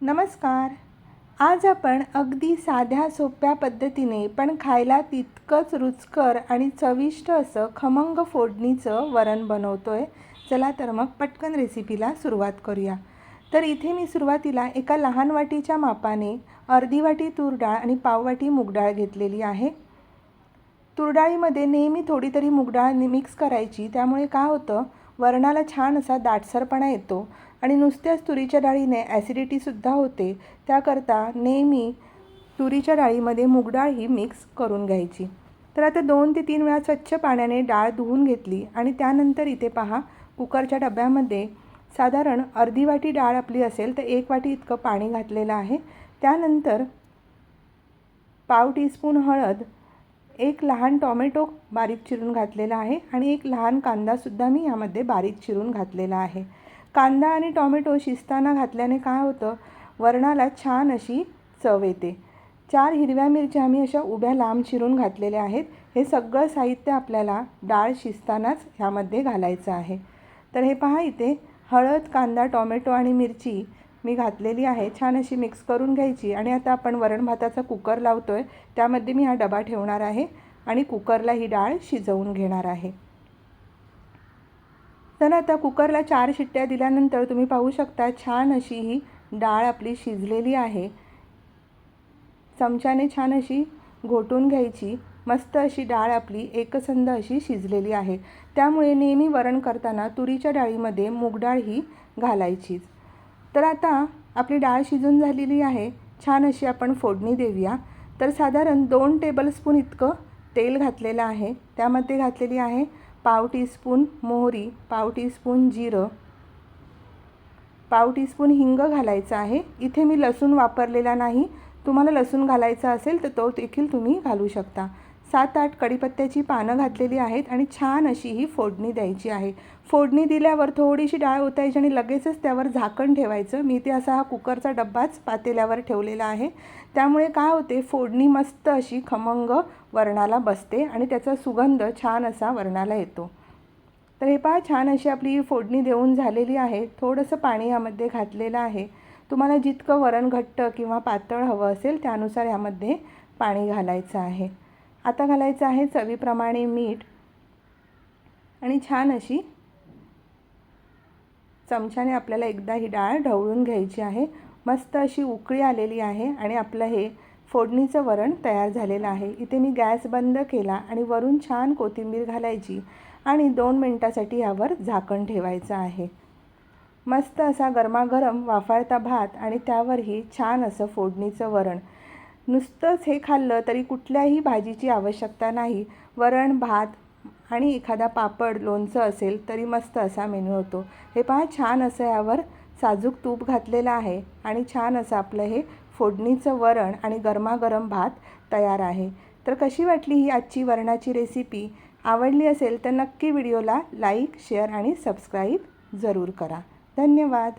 नमस्कार. आज आपण अगदी साध्या सोप्या पद्धतीने पण खायला तितकंच रुचकर आणि चविष्ट असं खमंग फोडणीचं वरण बनवतो आहे चला तर मग पटकन रेसिपीला सुरुवात करूया. तर इथे मी सुरुवातीला एका लहान वाटीच्या मापाने अर्धी वाटी तूर डाळ आणि पाववाटी मूगडाळ घेतलेली आहे. तुरडाळीमध्ये नेहमी थोडी तरी मूगडाळ मिक्स करायची. त्यामुळे काय होतं? वरणाला छान असा दाटसरपणा येतो आणि नुसत्याच तुरीच्या डाळीने ॲसिडिटीसुद्धा होते त्याकरता नेहमी तुरीच्या डाळीमध्ये मूगडाळ ही मिक्स करून घ्यायची. तर आता दोन ते तीन वेळा स्वच्छ पाण्याने डाळ धुवून घेतली आणि त्यानंतर इथे पहा कुकरच्या डब्यामध्ये साधारण अर्धी वाटी डाळ आपली असेल तर एक वाटी इतकं पाणी घातलेलं आहे. त्यानंतर पाव टीस्पून हळद एक लहान टॉमॅटो बारीक चिरून घातलेला आहे आणि एक लहान कांदासुद्धा मी यामध्ये बारीक चिरून घातलेला आहे. कांदा आणि टॉमॅटो शिजताना घातल्याने काय होतं? वरणाला छान अशी चव येते. चार हिरव्या मिरच्या आम्ही अशा उभ्या लांब चिरून घातलेल्या आहेत. हे सगळं साहित्य आपल्याला डाळ शिजतानाच ह्यामध्ये घालायचं आहे. तर हे पहा इथे हळद कांदा टॉमॅटो आणि मिरची मी घातलेली आहे छान अशी मिक्स करून घ्यायची. आणि आता आपण वरण भाताचा कुकर लावतो आहे त्यामध्ये मी हा डबा ठेवणार आहे आणि कुकरला ही डाळ शिजवून घेणार आहे. तर आता कुकरला चार शिट्ट्या दिल्यानंतर तुम्ही पाहू शकता छान अशी ही डाळ आपली शिजलेली आहे. चमच्याने छान अशी घोटून घ्यायची. मस्त अशी डाळ आपली एकसंध अशी शिजलेली आहे. त्यामुळे नेहमी वरण करताना तुरीच्या डाळीमध्ये मूग डाळ ही घालायचीच. तर आता आपली डाळ शिजून झालेली आहे. छान अशी आपण फोडणी देऊया. तर साधारण दोन टेबलस्पून इतकं तेल घातलेलं आहे. त्यामध्ये घातलेली आहे पाव टीस्पून मोहरी पाव टीस्पून जिरं पाव टीस्पून हिंग घालायचं आहे. इथे मी लसूण वापरलेला नाही. तुम्हाला लसूण घालायचा असेल तर तो देखील तुम्ही घालू शकता. सात आठ कडीपत्त्याची पानं घातलेली आहेत आणि छान अशी ही फोडणी द्यायची आहे. फोडणी दिल्यावर थोडीशी डाळ ओतायची आणि लगेचच त्यावर झाकण ठेवायचं. मी ते असा हा कुकरचा डब्बाच पातेल्यावर ठेवलेला आहे. त्यामुळे काय होते फोडणी मस्त अशी खमंग वरणाला बसते आणि त्याचा सुगंध छान असा वरणाला येतो. तर हे पहा छान अशी आपली फोडणी देऊन झालेली आहे. थोडंसं पाणी यामध्ये घातलेलं आहे. तुम्हाला जितकं वरण घट्ट किंवा पातळ हवं असेल त्यानुसार यामध्ये पाणी घालायचं आहे. आता घालायचं आहे चवीप्रमाणे मीठ आणि छान अशी चमच्याने आपल्याला एकदा ही डाळ ढवळून घ्यायची आहे. मस्त अशी उकळी आलेली आहे आणि आपलं हे फोडणीचं वरण तयार झालेलं आहे. इथे मी गॅस बंद केला आणि वरून छान कोथिंबीर घालायची आणि दोन मिनटासाठी यावर झाकण ठेवायचं आहे. मस्त असा गरमागरम वाफाळता भात आणि त्यावरही छान असं फोडणीचं वरण. नुसतंच हे खाल्लं तरी कुठल्याही भाजीची आवश्यकता नाही. वरण भात आणि एखादा पापड लोणचं असेल तरी मस्त असा मेनू होतो. हे पहा छान असं यावर साजूक तूप घातलेलं आहे आणि छान असं आपलं हे फोडणीचं वरण आणि गरमागरम भात तयार आहे. तर कशी वाटली ही आजची वरणाची रेसिपी? आवडली असेल तर नक्की व्हिडिओला लाईक शेअर आणि सबस्क्राईब जरूर करा. धन्यवाद.